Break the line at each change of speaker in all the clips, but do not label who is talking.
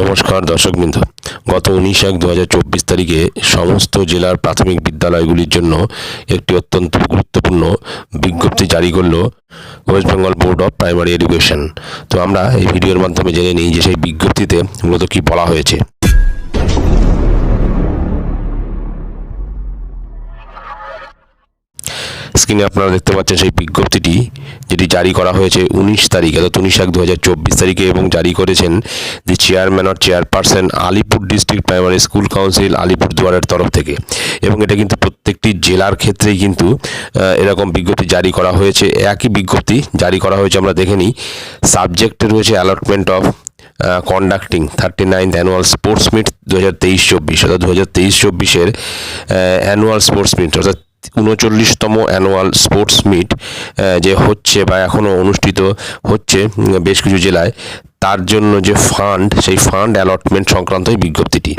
নমস্কার দর্শকবৃন্দ। গত উনিশ এক দু তারিখে সমস্ত জেলার প্রাথমিক বিদ্যালয়গুলির জন্য একটি অত্যন্ত গুরুত্বপূর্ণ বিজ্ঞপ্তি জারি করল West Bengal board of primary education. তো আমরা এই ভিডিওর মাধ্যমে জেনে নিই যে সেই বিজ্ঞপ্তিতে মূলত কী বলা হয়েছে। স্ক্রিনে আপনারা দেখতে পাচ্ছেন সেই বিজ্ঞপ্তিটি, যেটি জারি করা হয়েছে উনিশ তারিখ, অর্থাৎ উনিশ এক দু তারিখে, এবং জারি করেছেন the chairman or chairperson Alipur district primary school council, আলিপুরদুয়ারের তরফ থেকে। এবং এটা কিন্তু প্রত্যেকটি জেলার ক্ষেত্রেই কিন্তু এরকম বিজ্ঞপ্তি জারি করা হয়েছে। একই বিজ্ঞপ্তি জারি করা হয়েছে, আমরা দেখে নিই। সাবজেক্টে রয়েছে allotment of conducting thirty ninth annual sports meet দু হাজার তেইশ চব্বিশ, অর্থাৎ দু হাজার তেইশ চব্বিশের অ্যানুয়াল স্পোর্টস মিট অর্থাৎ উনচল্লিশতম অ্যানুয়াল স্পোর্টস মিট যে হচ্ছে বা এখনও অনুষ্ঠিত হচ্ছে বেশ কিছু জেলায়। তার জন্য যে ফান্ড সেই ফান্ড অ্যালটমেন্ট সংক্রান্ত এই বিজ্ঞপ্তিটি।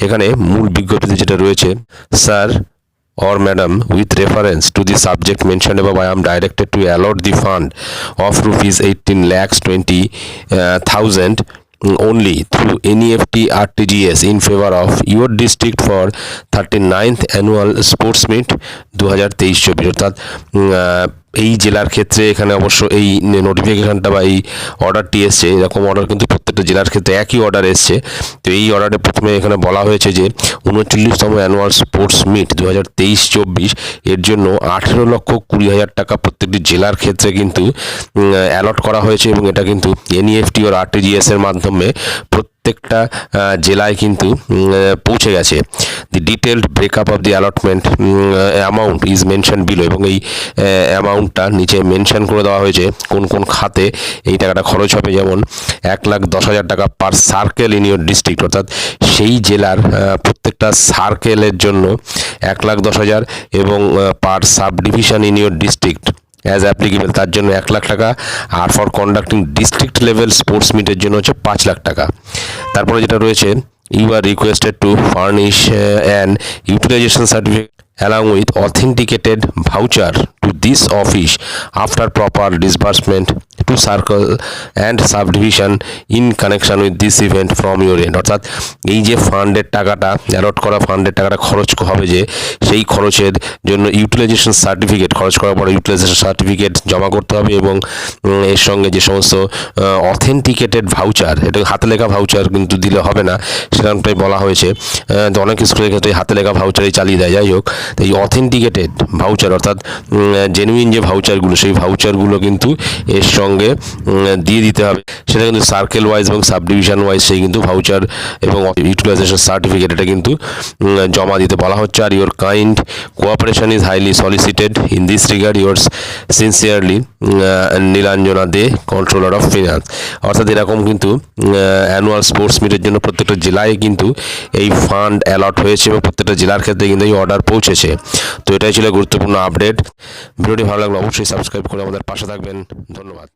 এখানে মূল বিজ্ঞপ্তিতে যেটা রয়েছে sir or madam with reference to the subject mentioned above i am allot the fund of rupees 18 lakhs 20 uh, thousand mm, only through E NEFT RTGS in favor of your district for 39th annual sports meet 2023 অর্থাৎ এই জেলার ক্ষেত্রে এখানে অবশ্য এই নোটিফিকেশনটা বা এই অর্ডারটি এসছে, এরকম অর্ডার কিন্তু প্রত্যেকটা জেলার ক্ষেত্রে একই অর্ডার এসছে। তো এই অর্ডারে প্রথমে এখানে বলা হয়েছে যে, উনচল্লিশতম অ্যানুয়াল স্পোর্টস মিট দু হাজার তেইশ চব্বিশ এর জন্য আঠেরো লক্ষ কুড়ি হাজার টাকা প্রত্যেকটি জেলার ক্ষেত্রে কিন্তু অ্যালট করা হয়েছে এবং এটা কিন্তু এনইএফটি ও আরটিজিএস এর মাধ্যমে প্রত্যেকটা জেলায় কিন্তু পৌঁছে গেছে। The detailed breakup of the allotment amount is mention below এবং এই অ্যামাউন্টটা নিচে মেনশন করে দেওয়া হয়েছে কোন কোন খাতে এই টাকাটা খরচ হবে। যেমন এক লাখ দশ হাজার টাকা per circle in your district অর্থাৎ সেই জেলার প্রত্যেকটা সার্কেলের জন্য এক লাখ দশ হাজার এবং per sub division in your district as applicable তার জন্য এক লাখ টাকা। আর for conducting district level sports মিটের জন্য হচ্ছে পাঁচ লাখ টাকা। তারপরে যেটা রয়েছে you are requested to furnish an utilization certificate along with authenticated voucher to this office after proper disbursement to circle and subdivision in connection with this event from your end. অর্থাৎ এই যে ফান্ডের টাকাটা অ্যালট করা ফান্ডের টাকাটা খরচ হবে যে, সেই খরচের জন্য ইউটিলাইজেশন সার্টিফিকেট খরচ করার পরে ইউটিলাইজেশন সার্টিফিকেট জমা করতে হবে এবং এর সঙ্গে যে সমস্ত অথেন্টিকেটেড ভাউচার এটা হাতে লেখা ভাউচার কিন্তু দিলে হবে না সেরকমটাই বলা হয়েছে। তো অনেক স্কুলের ক্ষেত্রে হাতে লেখা ভাউচারই চালিয়ে দেয়। যাই হোক এই অথেন্টিকেটেড ভাউচার অর্থাৎ জেনুইন যে ভাউচারগুলো সেই ভাউচারগুলো কিন্তু এর সঙ্গে উম, দিয়ে দিতে হবে। সেটা কিন্তু সার্কেল ওয়াইজ এবং সাব ডিভিশন ওয়াইজ সেই কিন্তু ভাউচার এবং ইউটিলাইজেশন সার্টিফিকেট এটা কিন্তু জমা দিতে বলা হচ্ছে। আর your kind cooperation is highly solicited in this regard yours sincerely Nilanjana Dey controller of finance অর্থাৎ এরকম কিন্তু অ্যানুয়াল স্পোর্টস মিটের জন্য প্রত্যেকটা জেলায় কিন্তু এই ফান্ড অ্যালট হয়েছে এবং প্রত্যেকটা জেলার ক্ষেত্রে কিন্তু এই অর্ডার পৌঁছেছে। তো এটাই ছিল গুরুত্বপূর্ণ আপডেট ভিডিওটি ভালো লাগলে অবশ্যই সাবস্ক্রাইব করে আমাদের পাশে থাকবেন। ধন্যবাদ।